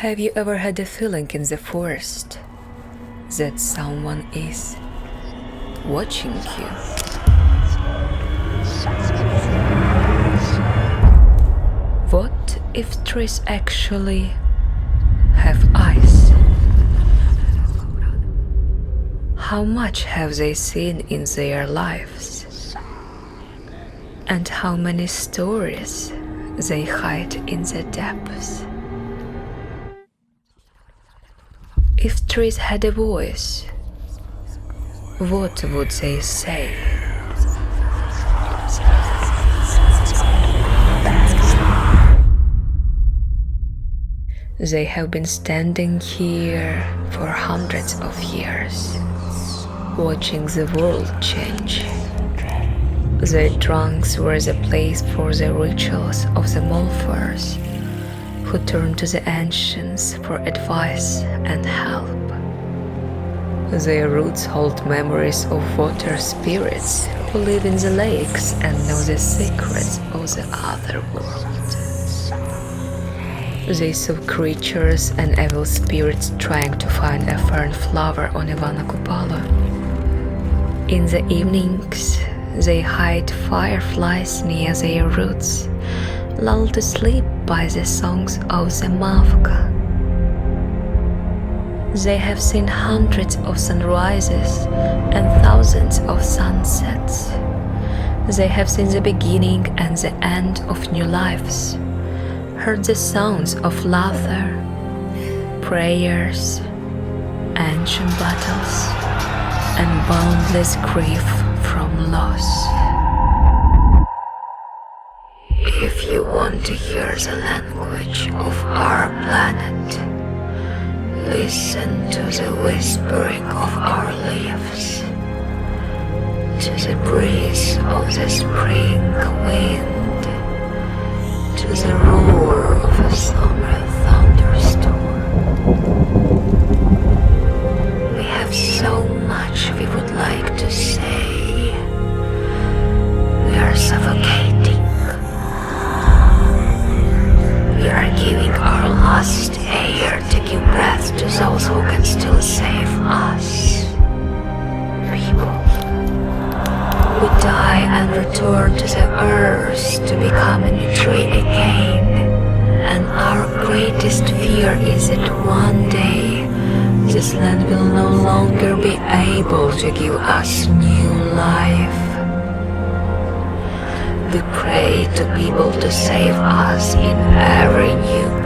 Have you ever had a feeling in the forest that someone is watching you? What if trees actually have eyes? How much have they seen in their lives? And how many stories they hide in the depths? If trees had a voice, what would they say? They have been standing here for hundreds of years, watching the world change. Their trunks were the place for the rituals of the Molfars, who turned to the ancients for advice and help. Their roots hold memories of water spirits who live in the lakes and know the secrets of the other world. They saw creatures and evil spirits trying to find a fern flower on Ivana Kupala. In the evenings, they hide fireflies near their roots, lulled to sleep by the songs of the Mavka. They have seen hundreds of sunrises and thousands of sunsets. They have seen the beginning and the end of new lives heard the sounds of laughter, prayers, ancient battles, and boundless grief from loss. You want to hear the language of our planet, listen to the whispering of our leaves, to the breeze of the spring wind We our last air give breath to those who can still save us. People. We die and return to the earth to become a new tree again. And our greatest fear is that one day this land will no longer be able to give us new life. We pray to people to save us in every new